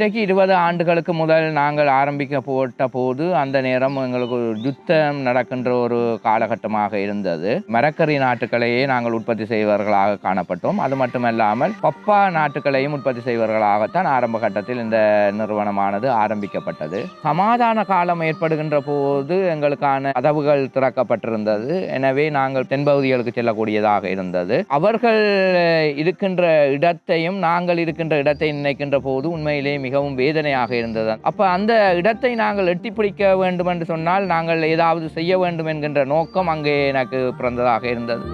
இன்றைக்கு இருபது ஆண்டுகளுக்கு முதல் நாங்கள் ஆரம்பிக்க போட்ட போது அந்த நேரம் எங்களுக்கு ஒரு யுத்தம் நடக்கின்ற ஒரு காலகட்டமாக இருந்தது. மரக்கறி நாட்டுகளையே நாங்கள் உற்பத்தி செய்வர்களாக காணப்பட்டோம். அது மட்டுமல்லாமல் பப்பா நாட்டுகளையும் உற்பத்தி செய்வர்களாகத்தான் ஆரம்ப கட்டத்தில் இந்த நிறுவனமானது ஆரம்பிக்கப்பட்டது. சமாதான காலம் ஏற்படுகின்ற போது எங்களுக்கான கதவுகள் திறக்கப்பட்டிருந்தது. எனவே நாங்கள் தென்பகுதிகளுக்கு செல்லக்கூடியதாக இருந்தது. அவர்கள் இருக்கின்ற இடத்தையும் நாங்கள் இருக்கின்ற இடத்தை நினைக்கின்ற போது உண்மையிலேயே மிகவும் வேதனையாக இருந்தது. அப்ப அந்த இடத்தை நாங்கள் எட்டி பிடிக்க வேண்டும் என்று சொன்னால் நாங்கள் ஏதாவது செய்ய வேண்டும் என்கின்ற நோக்கம் அங்கே எனக்கு பிறந்ததாக இருந்தது.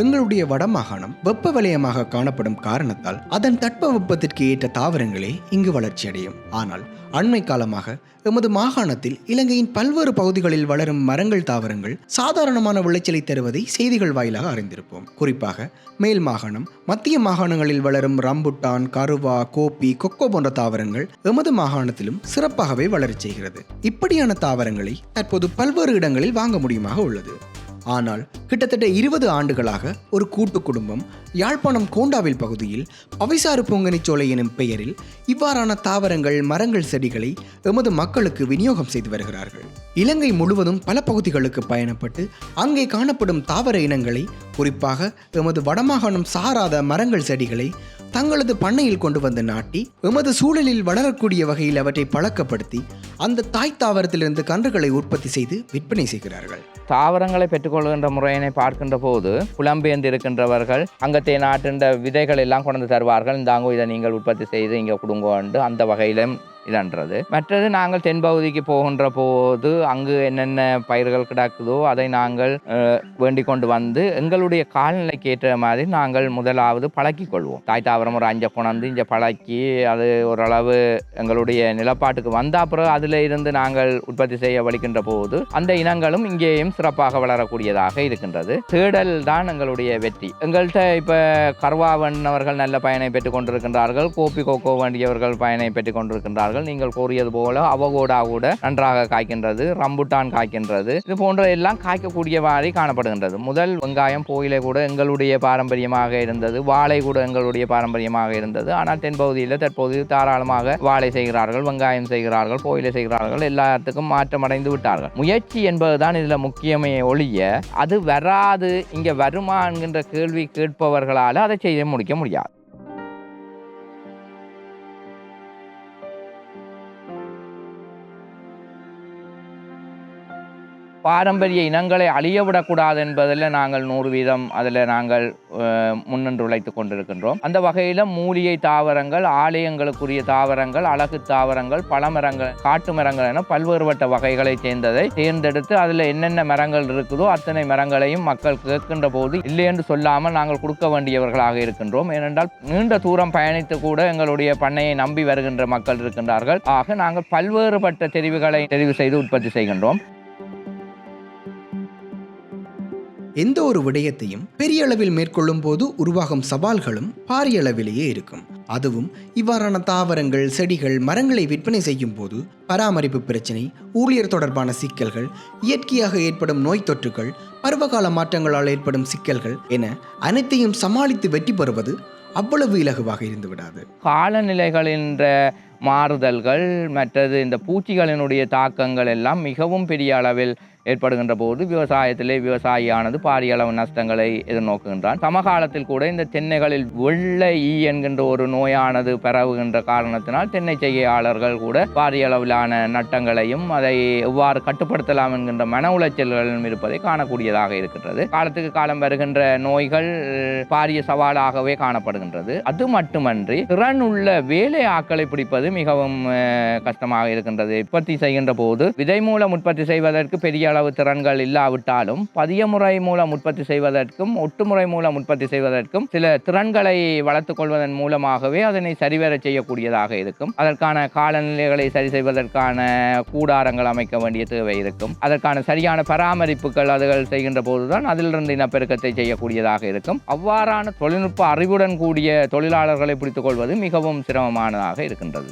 எங்களுடைய வடமாகாணம் வெப்ப வலயமாக காணப்படும் காரணத்தால் அதன் தட்பவெப்பத்திற்கு ஏற்ற தாவரங்களே இங்கு வளர்ச்சியடையும். ஆனால் அண்மை காலமாக எமது மாகாணத்தில் இலங்கையின் பல்வேறு பகுதிகளில் வளரும் மரங்கள் தாவரங்கள் சாதாரணமான விளைச்சலை தருவதை செய்திகள் வாயிலாக அறிந்திருப்போம். குறிப்பாக மேல் மாகாணம் மத்திய மாகாணங்களில் வளரும் ரம்புட்டான் கருவா கோப்பி கொக்கோ போன்ற தாவரங்கள் எமது மாகாணத்திலும் சிறப்பாகவே வளரச் செய்கிறது. இப்படியான தாவரங்களை தற்போது பல்வேறு இடங்களில் வாங்க முடியுமாக உள்ளது. ஆனால் கிட்டத்தட்ட இருபது ஆண்டுகளாக ஒரு கூட்டு குடும்பம் யாழ்ப்பாணம் கோண்டாவில் பகுதியில் பவைசாறு பூங்கனிச்சோலை எனும் பெயரில் இவ்வாறான தாவரங்கள் மரங்கள் செடிகளை எமது மக்களுக்கு விநியோகம் செய்து வருகிறார்கள். இலங்கை முழுவதும் பல பகுதிகளுக்கு பயணப்பட்டு அங்கே காணப்படும் தாவர இனங்களை குறிப்பாக எமது வடமாகாணம் சாராத மரங்கள் செடிகளை தங்களது பண்ணையில் கொண்டு வந்து நாட்டி எமது சூழலில் வளரக்கூடிய வகையில் அவற்றை பழக்கப்படுத்தி அந்த தாய் தாவரத்திலிருந்து கன்றுகளை உற்பத்தி செய்து விற்பனை செய்கிறார்கள். தாவரங்களை பெற்றுக்கொள்கின்ற முறையினை பார்க்கின்ற போது புலம்பெயர்ந்து இருக்கின்றவர்கள் அங்கத்தை நாட்டின்ற விதைகள் எல்லாம் கொண்டு தருவார்கள். இந்தாங்கோ இதை நீங்கள் உற்பத்தி செய்து இங்கே கொடுங்கோண்டு அந்த வகையிலும் இதன்றது. மற்றது நாங்கள் தென்பகுதிக்கு போகின்ற போது அங்கு என்னென்ன பயிர்கள் கிடக்குதோ அதை நாங்கள் வேண்டிக் கொண்டு வந்து எங்களுடைய கால்நிலைக்கு ஏற்ற மாதிரி நாங்கள் முதலாவது பழக்கி கொள்வோம். தாய் தாவரம் ஒரு அஞ்சை கொண்டாந்து இங்கே பழக்கி அது ஓரளவு எங்களுடைய நிலப்பாட்டுக்கு வந்த பிறகு அதில் இருந்து நாங்கள் உற்பத்தி செய்ய வலிக்கின்ற போது அந்த இனங்களும் இங்கேயும் சிறப்பாக வளரக்கூடியதாக இருக்கின்றது. தேடல் தான் எங்களுடைய வெற்றி. எங்கள்கிட்ட இப்போ கர்வா அவர்கள் நல்ல பயனை பெற்றுக் கொண்டிருக்கின்றார்கள் கோப்பி கோகோ வேண்டியவர்கள் பயனை பெற்றுக் கொண்டிருக்கின்றார்கள். நீங்கள் கூறியது போல அவகோடா கூட நன்றாக காய்க்கின்றது ரம்புட்டான் காய்க்கின்றது. இது போன்ற எல்லாம் காய்க்கக்கூடிய மாதிரி காணப்படுகின்றது. முதல் வெங்காயம் போயிலே கூட எங்களுடைய பாரம்பரியமாக இருந்தது. வாழை கூட எங்களுடைய பாரம்பரியமாக இருந்தது. ஆனால் தென்பகுதியில் தற்போது தாராளமாக வாழை செய்கிறார்கள் வெங்காயம் செய்கிறார்கள் போயிலை செய்கிறார்கள் எல்லாத்துக்கும் மாற்றமடைந்து விட்டார்கள். முயற்சி என்பதுதான் இதில் முக்கியமே ஒழிய அது வராது இங்கே வருமா என்கின்ற கேள்வி கேட்பவர்களால் அதை செய்ய முடிக்க முடியாது. பாரம்பரிய இனங்களை அழியவிடக்கூடாது என்பதில் நாங்கள் நூறு வீதம் அதில் நாங்கள் முன்னின்று உழைத்து கொண்டிருக்கின்றோம். அந்த வகையில் மூலிகை தாவரங்கள் ஆலயங்களுக்குரிய தாவரங்கள் அழகு தாவரங்கள் பழமரங்கள் காட்டு மரங்கள் என பல்வேறுபட்ட வகைகளை சேர்ந்ததை தேர்ந்தெடுத்து அதில் என்னென்ன மரங்கள் இருக்குதோ அத்தனை மரங்களையும் மக்கள் கேட்கின்ற போது இல்லை என்று சொல்லாமல் நாங்கள் கொடுக்க வேண்டியவர்களாக இருக்கின்றோம். ஏனென்றால் நீண்ட தூரம் பயணித்து கூட எங்களுடைய பண்ணையை நம்பி வருகின்ற மக்கள் இருக்கின்றார்கள். ஆக நாங்கள் பல்வேறுபட்ட தெரிவுகளை தெரிவு செய்து உற்பத்தி செய்கின்றோம். எந்த ஒரு விடயத்தையும் பெரிய அளவில் மேற்கொள்ளும் போது உருவாகும் சவால்களும் பாரிய அளவிலேயே இருக்கும். அதுவும் இவ்வாறான தாவரங்கள் செடிகள் மரங்களை விற்பனை செய்யும் போது பராமரிப்பு பிரச்சினை ஊழியர் தொடர்பான சிக்கல்கள் இயற்கையாக ஏற்படும் நோய் தொற்றுகள் பருவகால மாற்றங்களால் ஏற்படும் சிக்கல்கள் என அனைத்தையும் சமாளித்து வெற்றி பெறுவது அவ்வளவு இலகுவாக இருந்து விடாது காலநிலைகளின்ற மாறுதல்கள் மற்றது இந்த பூச்சிகளினுடைய தாக்கங்கள் எல்லாம் மிகவும் பெரிய அளவில் ஏற்படுகின்ற போது விவசாயத்திலே விவசாயியானது பாரிய அளவு நஷ்டங்களை எதிர்நோக்குகின்றான். சமகாலத்தில் கூட இந்த தென்னைகளில் வெள்ளை ஈ என்கின்ற ஒரு நோயானது பரவுகின்ற காரணத்தினால் தென்னை செய்கையாளர்கள் கூட பாரிய அளவிலான நட்டங்களையும் அதை எவ்வாறு கட்டுப்படுத்தலாம் என்கின்ற மன உளைச்சல்களும் இருப்பதை காணக்கூடியதாக இருக்கின்றது. காலத்துக்கு காலம் வருகின்ற நோய்கள் பாரிய சவாலாகவே காணப்படுகின்றது. அது மட்டுமன்றி திறன் உள்ள வேலை ஆக்களை பிடிப்பது மிகவும் கஷ்டமாக இருக்கின்றது. உற்பத்தி செய்கின்ற போது விதை மூலம் உற்பத்தி செய்வதற்கு பெரிய அளவு திறன்கள் இல்லாவிட்டாலும் பதிய முறை மூலம் உற்பத்தி செய்வதற்கும் ஒட்டுமுறை மூலம் உற்பத்தி செய்வதற்கும் சில திறன்களை வளர்த்துக் கொள்வதன் மூலமாகவே அதனை சரிவர செய்யக்கூடியதாக இருக்கும். அதற்கான காலநிலைகளை சரி செய்வதற்கான கூடாரங்கள் அமைக்க வேண்டிய தேவை இருக்கும். அதற்கான சரியான பராமரிப்புகள் அதுகள் செய்கின்ற போதுதான் அதிலிருந்து இனப்பெருக்கத்தை செய்யக்கூடியதாக இருக்கும். அவ்வாறான தொழில்நுட்ப அறிவுடன் கூடிய தொழிலாளர்களை பிடித்துக் கொள்வது மிகவும் சிரமமானதாக இருக்கின்றது.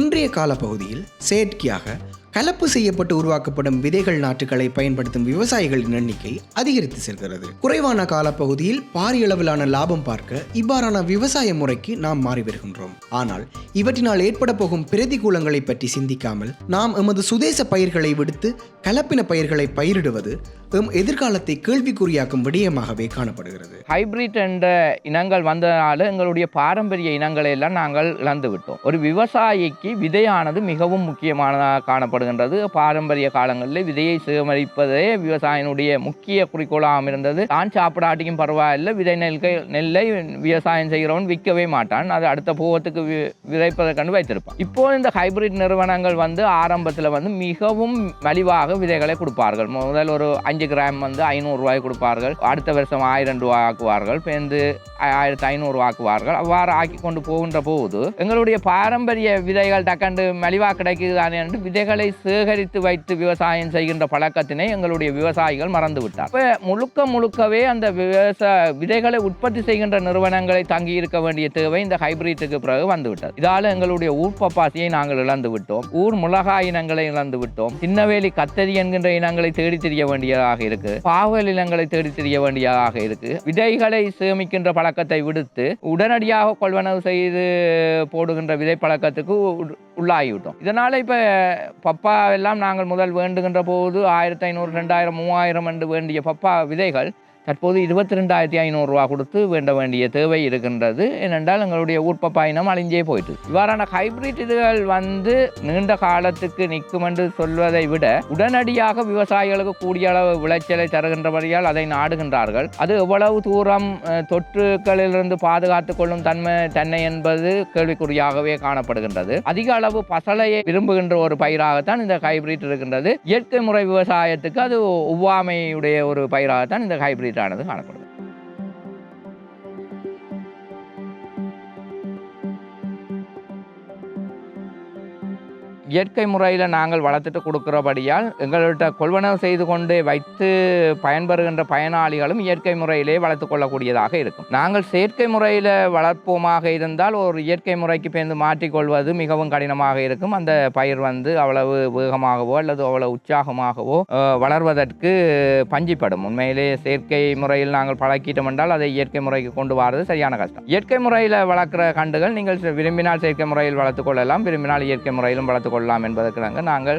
இன்றைய காலப்பகுதியில் செயற்கையாக கலப்பு செய்யப்பட்டு உருவாக்கப்படும் விதைகள் நாற்றுகளை பயன்படுத்தும் விவசாயிகளின் எண்ணிக்கை அதிகரித்து செல்கிறது. குறைவான காலப்பகுதியில் பாரிய அளவிலான லாபம் பார்க்க இவ்வாறான விவசாய முறைக்கு நாம் மாறி வருகின்றோம். ஆனால் இவற்றினால் ஏற்பட போகும் பிரதிகூலங்களை பற்றி சிந்திக்காமல் நாம் எமது சுதேச பயிர்களை விடுத்து கலப்பின பயிர்களை பயிரிடுவது எம் எதிர்காலத்தை கேள்விக்குறியாக்கும் விடயமாகவே காணப்படுகிறது. ஹைபிரிட் என்ற இனங்கள் வந்ததனால எங்களுடைய பாரம்பரிய இனங்களை எல்லாம் நாங்கள் இழந்து விட்டோம். ஒரு விவசாயிக்கு விதையானது மிகவும் முக்கியமானதாக காணப்படுகின்றது. பாரம்பரிய காலங்களில் விதையை சேகரிப்பதே விவசாயினுடைய முக்கிய குறிக்கோளாக இருந்தது. தான் சாப்பிடாட்டியும் பரவாயில்லை. விதை நெல்கை நெல்லை விவசாயம் செய்கிறவன் விற்கவே மாட்டான். அது அடுத்த போகத்துக்கு வி வைத்திருப்பான். இப்போ இந்த ஹைபிரிட் நிறுவனங்கள் வந்து ஆரம்பத்தில் வந்து மிகவும் மலிவாக விதைகளை கொடுப்பார்கள். முதல் ஒரு அஞ்சு அஞ்சு கிராம் வந்து ஐநூறு ரூபாய் கொடுப்பார்கள். அடுத்த வருஷம் ஆயிரம் ரூபாய் ஆக்குவார்கள். பேருந்து ஆயிரத்தி ஐநூறு ஆக்குவார்கள். அவ்வாறு ஆக்கி கொண்டு போகின்ற போது எங்களுடைய பாரம்பரிய விதைகள் டக்கண்டு மலிவாக கிடைக்குதுதானே என்று விதைகளை சேகரித்து வைத்து விவசாயம் செய்கின்ற பழக்கத்தினை எங்களுடைய விவசாயிகள் மறந்துவிட்டார். இப்போ முழுக்க முழுக்கவே அந்த விவசாய விதைகளை உற்பத்தி செய்கின்ற நிறுவனங்களை தங்கி இருக்க வேண்டிய தேவை இந்த ஹைபிரிட்டுக்கு பிறகு வந்துவிட்டது. இதால் எங்களுடைய ஊர் பப்பாசியை நாங்கள் இழந்து விட்டோம். ஊர் மிளகாய் இனங்களை இழந்து விட்டோம். சின்னவேலி கத்தரி என்கின்ற இனங்களை தேடி தெரிய வேண்டியதாக இருக்கு. பாவல் இனங்களை தேடி தெரிய வேண்டியதாக இருக்கு. விதைகளை சேமிக்கின்ற பழக்கத்தை விடுத்து உடனடியாக கொள்வனவு செய்து போடுகின்ற விதை பழக்கத்துக்கு உள்ளாகிவிட்டோம். இதனால இப்ப பப்பா எல்லாம் நாங்கள் முதல் வேண்டுகின்ற போது ஆயிரத்தி ஐநூறு ரெண்டாயிரம் மூவாயிரம் என்று வேண்டிய பப்பா விதைகள் தற்போது இருபத்தி ரெண்டாயிரத்தி ஐநூறுரூவா கொடுத்து வேண்ட வேண்டிய தேவை இருக்கின்றது. ஏனென்றால் எங்களுடைய ஊர்ப்பப்பா பயணம் அழிஞ்சே போயிட்டு. இவ்வாறான ஹைபிரிட் இதுகள் வந்து நீண்ட காலத்துக்கு நிற்கும் என்று சொல்வதை விட உடனடியாக விவசாயிகளுக்கு கூடிய அளவு விளைச்சலை தருகின்றபடியால் அதை நாடுகின்றார்கள். அது எவ்வளவு தூரம் தொற்றுக்களிலிருந்து தொற்றுகளிலிருந்து பாதுகாத்துக் கொள்ளும் தன்மை தன்னை என்பது கேள்விக்குறியாகவே காணப்படுகின்றது. அதிக அளவு பசலையை விரும்புகின்ற ஒரு பயிராகத்தான் இந்த ஹைபிரிட் இருக்கின்றது. இயற்கை முறை விவசாயத்துக்கு அது ஒவ்வாமையுடைய ஒரு பயிராகத்தான் இந்த ஹைபிரிட் ஆனது காணப்படுது. இயற்கை முறையில் நாங்கள் வளர்த்துட்டு கொடுக்குறபடியால் எங்கள்கிட்ட கொள்வனவு செய்து கொண்டு வைத்து பயன்பெறுகின்ற பயனாளிகளும் இயற்கை முறையிலே வளர்த்து கொள்ளக்கூடியதாக இருக்கும். நாங்கள் செயற்கை முறையில் வளர்ப்போமாக இருந்தால் ஒரு இயற்கை முறைக்கு பேர்ந்து மாற்றிக்கொள்வது மிகவும் கடினமாக இருக்கும். அந்த பயிர் வந்து அவ்வளவு வேகமாகவோ அல்லது அவ்வளவு உற்சாகமாகவோ வளர்வதற்கு பஞ்சிப்படும். உண்மையிலே செயற்கை முறையில் நாங்கள் பழக்கிட்டோம் என்றால் அதை இயற்கை முறைக்கு கொண்டு வரது சரியான கஷ்டம். இயற்கை முறையில் வளர்க்குற கண்டுகள் நீங்கள் விரும்பினால் செயற்கை முறையில் வளர்த்துக்கொள்ளலாம் விரும்பினால் இயற்கை முறையிலும் வளர்த்துக் கொள்ளலாம் என்பதற்கு நாங்கள்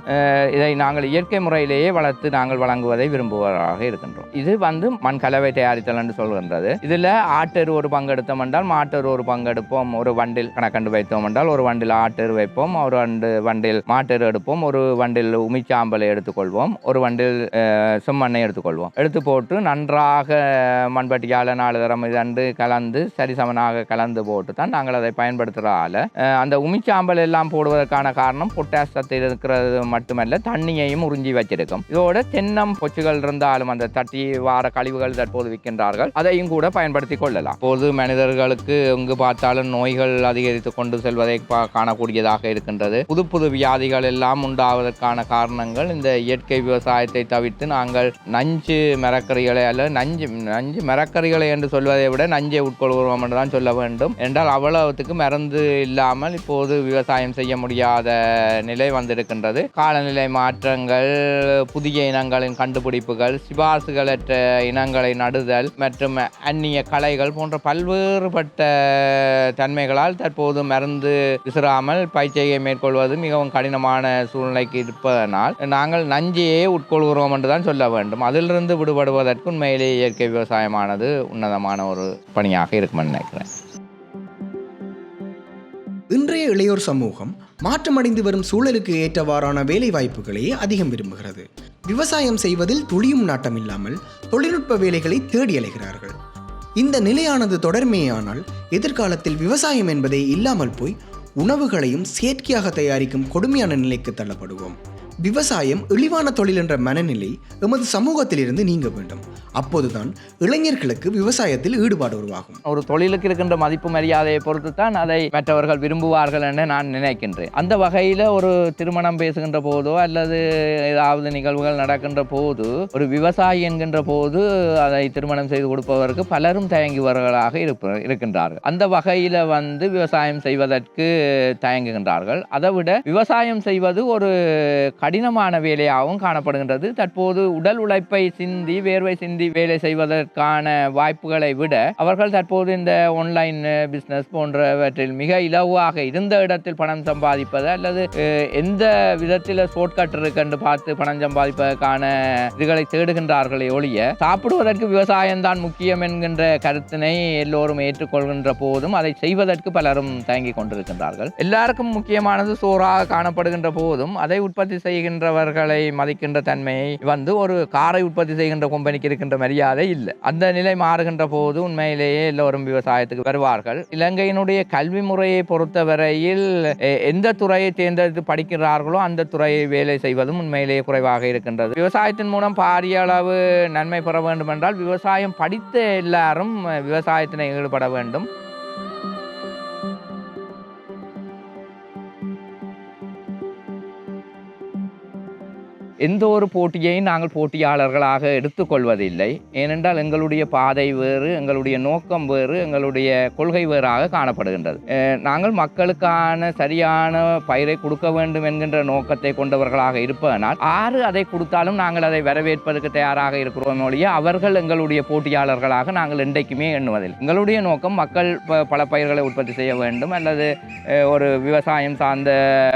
இதை நாங்கள் இயற்கை முறையிலேயே வளர்த்து நாங்கள் வழங்குவதை விரும்புவதாக இருக்கின்றோம். இது வந்து மண் கலவை தயாரித்தல் என்று சொல்கின்றது. இதில் ஆட்டெரு ஒரு பங்கெடுத்தோம் என்றால் மாட்டெரு ஒரு பங்கெடுப்போம் ஒரு வண்டில் கணக்கண்டு வைத்தோம் என்றால் ஒரு வண்டில் ஆட்டெரு வைப்போம். ஒரு வண்டு வண்டில் மாட்டெரு எடுப்போம். ஒரு வண்டில் உமிச்சாம்பலை எடுத்துக்கொள்வோம். ஒரு வண்டில் செம்மண்ணை எடுத்துக்கொள்வோம். எடுத்து போட்டு நன்றாக மண்பட்டியால் நாலு தரம் இதண்டு கலந்து சரிசமனாக கலந்து போட்டு தான் நாங்கள் அதை பயன்படுத்துகிறதால அந்த உமிச்சாம்பல் எல்லாம் போடுவதற்கான காரணம் பொட்டாஸ் சத்து இருக்கிறது மட்டுமல்ல தண்ணியையும் உறிஞ்சி வச்சிருக்கும். இதோட தென்னம் பொச்சுகள் இருந்தாலும் அந்த தட்டி வார கழிவுகள் தற்போது விற்கின்றார்கள். அதையும் கூட பயன்படுத்தி கொள்ளலாம். பொது மனிதர்களுக்கு எங்கு பார்த்தாலும் நோய்கள் அதிகரித்து கொண்டு செல்வதை பா- காணக்கூடியதாக இருக்கின்றது. புது புது வியாதிகள் எல்லாம் உண்டாவதற்கான காரணங்கள் இந்த இயற்கை விவசாயத்தை தவிர்த்து நாங்கள் நஞ்சு மரக்கறிகளை அல்ல நஞ்சு நஞ்சு மரக்கறிகளை என்று சொல்வதை விட நஞ்சை உட்கொள்கிறோம் என்று தான் சொல்ல வேண்டும். என்றால் அவ்வளவுத்துக்கு மருந்து இல்லாமல் இப்போது விவசாயம் செய்ய முடியாத நிலை வந்திருக்கின்றது. காலநிலை மாற்றங்கள் புதிய இனங்களின் கண்டுபிடிப்புகள் சிபாசுகளற்ற இனங்களை நடுதல் மற்றும் அந்நிய கலைகள் போன்ற பல்வேறுபட்ட தன்மைகளால் தற்போது மருந்து விசிறாமல் பயிற்சியை மேற்கொள்வது மிகவும் கடினமான சூழ்நிலைக்கு இருப்பதனால் நாங்கள் நஞ்சையே உட்கொள்கிறோம் என்று தான் சொல்ல வேண்டும். அதிலிருந்து விடுபடுவதற்கு உண்மையிலேயே இயற்கை விவசாயமானது உன்னதமான ஒரு பணியாக இருக்கும் நினைக்கிறேன். இன்றைய இளையோர் சமூகம் மாற்றமடைந்து வரும் சூழலுக்கு ஏற்றவாறான வேலை வாய்ப்புகளையே அதிகம் விரும்புகிறது. விவசாயம் செய்வதில் துளியும் நாட்டம் இல்லாமல் தொழில்நுட்ப வேலைகளை தேடி அலைகிறார்கள். இந்த நிலையானது தொடர்மேயானால் எதிர்காலத்தில் விவசாயம் என்பதே இல்லாமல் போய் உணவுகளையும் செயற்கையாக தயாரிக்கும் கொடுமையான நிலைக்கு தள்ளப்படுவோம். விவசாயம் இழிவான தொழில் என்ற மனநிலை எமது சமூகத்திலிருந்து நீங்க வேண்டும். அப்போதுதான் இளைஞர்களுக்கு விவசாயத்தில் ஈடுபாடு உருவாகும். ஒரு தொழிலுக்கு இருக்கின்ற மதிப்பு மரியாதையை பொறுத்து தான் அதை மற்றவர்கள் விரும்புவார்கள் என நான் நினைக்கின்றேன். அந்த வகையில் ஒரு திருமணம் பேசுகின்ற போதோ அல்லது ஏதாவது நிகழ்வுகள் நடக்கின்ற போது ஒரு விவசாயி என்கின்ற போது அதை திருமணம் செய்து கொடுப்பவருக்கு பலரும் தயங்குபவர்களாக இருப்ப இருக்கின்றார்கள். அந்த வகையில் வந்து விவசாயம் செய்வதற்கு தயங்குகின்றார்கள். அதை விட விவசாயம் செய்வது ஒரு கடினமான வேலையாகவும் காணப்படுகின்றது. தற்போது உடல் உழைப்பை சிந்தி வேர்வை சிந்தி வேலை செய்வதற்கான வாய்ப்புகளை விட அவர்கள் தற்போது இந்த ஆன்லைன் பிஸ்னஸ் போன்றவற்றில் மிக இலவாக இருந்த இடத்தில் பணம் சம்பாதிப்பது அல்லது எந்த விதத்தில் ஷார்ட்கட் இருக்குன்னு பார்த்து பணம் சம்பாதிப்பதற்கான இதுகளை தேடுகின்றார்களே ஒழிய சாப்பிடுவதற்கு விவசாயம் தான் முக்கியம் என்கின்ற கருத்தினை எல்லோரும் ஏற்றுக்கொள்கின்ற போதும் அதை செய்வதற்கு பலரும் தயங்கிக் கொண்டிருக்கின்றார்கள். எல்லாருக்கும் முக்கியமானது சோறாக காணப்படுகின்ற போதும் அதை உற்பத்தி செய்கின்றவர்களை மதிக்கின்ற தன்மையை வந்து ஒரு காரை உற்பத்தி செய்கின்ற கம்பெனிக்கு இருக்கின்ற மரியாதை இல்லை. அந்த நிலை மாறுகின்ற போது உண்மையிலேயே எல்லோரும் விவசாயத்துக்கு வருவார்கள். இலங்கையினுடைய கல்வி முறையை பொறுத்தவரையில் எந்த துறையை தேர்ந்தெடுத்து படிக்கிறார்களோ அந்த துறையை வேலை செய்வதும் உண்மையிலேயே குறைவாக இருக்கின்றது. விவசாயத்தின் மூலம் பாரிய அளவு நன்மை பெற வேண்டும் என்றால் விவசாயம் படித்த எல்லாரும் விவசாயத்தினை ஈடுபட வேண்டும். எந்த ஒரு போட்டியையும் நாங்கள் போட்டியாளர்களாக எடுத்துக்கொள்வதில்லை. ஏனென்றால் எங்களுடைய பாதை வேறு எங்களுடைய நோக்கம் வேறு எங்களுடைய கொள்கை வேறாக காணப்படுகின்றது. நாங்கள் மக்களுக்கான சரியான பயிரை கொடுக்க வேண்டும் என்கின்ற நோக்கத்தை கொண்டவர்களாக இருப்பதனால் ஆறு அதை கொடுத்தாலும் நாங்கள் அதை வரவேற்பதற்கு தயாராக இருக்கிறோம் ஒழிய அவர்கள் எங்களுடைய போட்டியாளர்களாக நாங்கள் என்றைக்குமே எண்ணுவதில்லை. எங்களுடைய நோக்கம் மக்கள் ப- பல பயிர்களை உற்பத்தி செய்ய வேண்டும் அல்லது ஒரு விவசாயம் சார்ந்த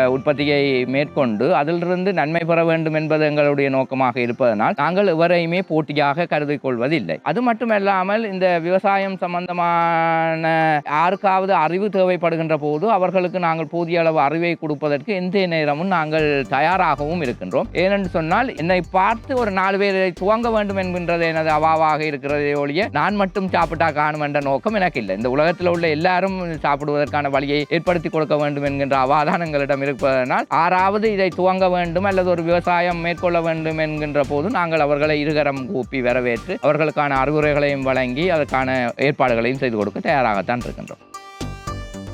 உற்பத்தியை மேற்கொண்டு அதிலிருந்து நன்மை பெற வேண்டும் என்பது எங்களுடைய நோக்கமாக இருப்பதனால் நாங்கள் எவரையுமே போட்டியாக கருதி கொள்வதில்லை அது மட்டுமல்லாமல் இந்த விவசாயம் சம்பந்தமான யாருக்காவது அறிவு தேவைப்படுகின்ற போது அவர்களுக்கு நாங்கள் போதிய அளவு அறிவை கொடுப்பதற்கு எந்த நேரமும் நாங்கள் தயாராகவும் இருக்கின்றோம். ஏனென்று சொன்னால் என்னை பார்த்து ஒரு நாலு பேரை துவங்க வேண்டும் என்கின்றது எனது அவாவாக இருக்கிறதே ஒழிய நான் மட்டும் சாப்பிட்டா காணும் என்ற நோக்கம் எனக்கு இல்லை. இந்த உலகத்தில் உள்ள எல்லாரும் சாப்பிடுவதற்கான வழியை ஏற்படுத்தி கொடுக்க வேண்டும் என்கின்ற அவாதான் எங்களிடம் இருப்பதனால் ஆறாவது இதை துவங்க வேண்டும் அல்லது ஒரு விவசாயம் மேற்கொள்ள வேண்டும் என்கின்ற போது நாங்கள் அவர்களை இருகரம் கூப்பி வரவேற்று அவர்களுக்கான அறிவுரைகளையும் வழங்கி அதற்கான ஏற்பாடுகளையும் செய்து கொடுக்க தயாராகத்தான் இருக்கின்றோம்.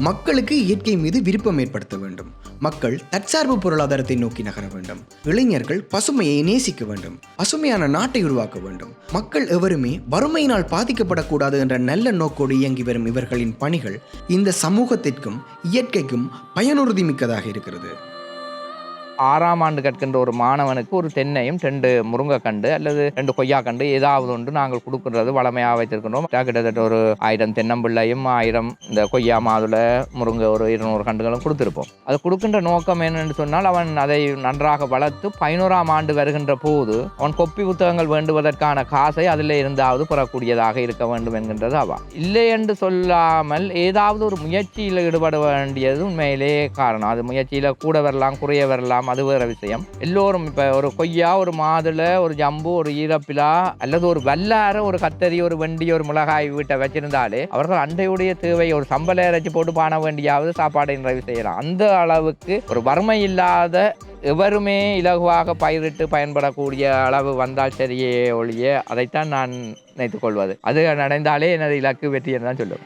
மக்களுக்கு இயற்கை மீது விருப்பம் ஏற்படுத்த வேண்டும். மக்கள் தற்சார்பு பொருளாதாரத்தை நோக்கி நகர வேண்டும். இளைஞர்கள் பசுமையை நேசிக்க வேண்டும். பசுமையான நாட்டை உருவாக்க வேண்டும். மக்கள் எவருமே வறுமையினால் பாதிக்கப்படக்கூடாது என்ற நல்ல நோக்கோடு இயங்கி வரும் இவர்களின் பணிகள் இந்த சமூகத்திற்கும் இயற்கைக்கும் பயனுறுதி மிக்கதாக இருக்கிறது. ஆறாம் ஆண்டு கற்கின்ற ஒரு மாணவனுக்கு ஒரு தென்னையும் ரெண்டு முருங்கைக்கண்டு அல்லது ரெண்டு கொய்யாக்கண்டு ஏதாவது ஒன்று நாங்கள் கொடுக்குறது வளமையாக வைத்திருக்கின்றோம். கிட்டத்தட்ட ஒரு ஆயிரம் தென்னம்பிள்ளையும் ஆயிரம் இந்த கொய்யா மாதுளை முருங்கை ஒரு இருநூறு கண்டுகளும் கொடுத்துருப்போம். அது கொடுக்கின்ற நோக்கம் என்னென்னு சொன்னால் அவன் அதை நன்றாக வளர்த்து பதினோராம் ஆண்டு வருகின்ற போது அவன் கொப்பி புத்தகங்கள் வேண்டுவதற்கான காசை அதில் இருந்தாவது பெறக்கூடியதாக இருக்க வேண்டும் என்கின்றது அவா. இல்லை என்று சொல்லாமல் ஏதாவது ஒரு முயற்சியில் ஈடுபட வேண்டியது உண்மையிலே காரணம். அது முயற்சியில் கூட வரலாம் குறைய வரலாம். அது வேறு விஷயம். எல்லோரும் இப்போ ஒரு கொய்யா ஒரு மாதுளை ஒரு ஜம்பு ஒரு ஈரப்பிலா அல்லது ஒரு வல்லார ஒரு கத்தரி ஒரு வெண்டி ஒரு மிளகாய் வீட்டை வச்சிருந்தாலே அவர்கள் அண்டையுடைய தேவை ஒரு சம்பள இறைச்சி போட்டு பான வேண்டியாவது சாப்பாடை நிறைவு செய்யலாம் அந்த அளவுக்கு ஒரு வறுமை இல்லாத எவருமே இலகுவாக பயிரிட்டு பயன்படக்கூடிய அளவு வந்தால் சரியே ஒழிய அதைத்தான் நான் நினைத்துக் கொள்வது. அது நடந்தாலே எனது இலக்கு வெற்றி என்று தான் சொல்லுவேன்.